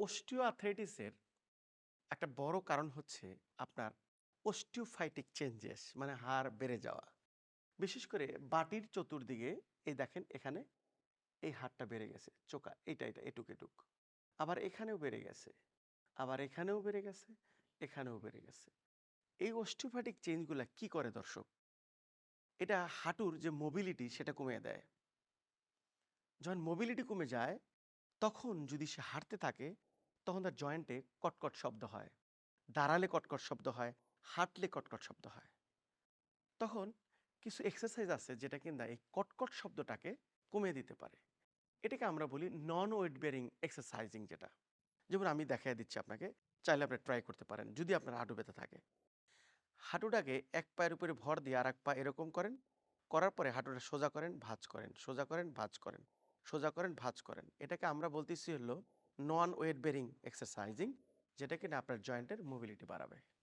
Osteo আর্থ্রাইটিসের একটা বড় কারণ হচ্ছে আপনার অস্টিওফাইটিক চেঞ্জেস মানে হাড় বেড়ে যাওয়া। বিশেষ করে বাটির চতুর্দিকে, এই দেখেন এখানে এই হাড়টা বেড়ে গেছে, চোকা, এইটা এটা এটুক এটুক। আবার এখানেও বেড়ে গেছে, আবার এখানেও বেড়ে গেছে, এখানেও বেড়ে গেছে। এই অস্টিওফাইটিক চেঞ্জগুলো কি করে দর্শক? এটা হাঁটুর যে মোবিলিটি সেটা কমিয়ে দেয়। যখন মোবিলিটি কমে যায় তখন যদি সে হাঁটতে থাকে, তখন তার জয়েন্টে কটকট শব্দ হয়, দাঁড়ালে কটকট শব্দ হয়, হাঁটলে কটকট শব্দ হয়। তখন কিছু এক্সারসাইজ আছে যেটা কিনা এই কটকট শব্দটাকে কমিয়ে দিতে পারে। এটাকে আমরা বলি নন ওয়েট বেয়ারিং এক্সারসাইজিং যেটা। যেমন আমি দেখাই দিচ্ছি আপনাকে, চাইলে আপনি ট্রাই করতে পারেন, যদি আপনার হাঁটু ব্যথা থাকে। হাঁটুটাকে এক পায়ের উপরে ভর দিয়ে আর এক পা এরকম করেন, করার পরে হাঁটুটা সোজা করেন, ভাঁজ করেন, সোজা করেন, ভাঁজ করেন। সোজা করেন, ভাঁজ করেন। এটাকে আমরা বলতেছি হলো নন ওয়েট বেরিং এক্সারসাইজিং যেটা কিনা আপনার জয়েন্টের মোবিলিটি বাড়াবে।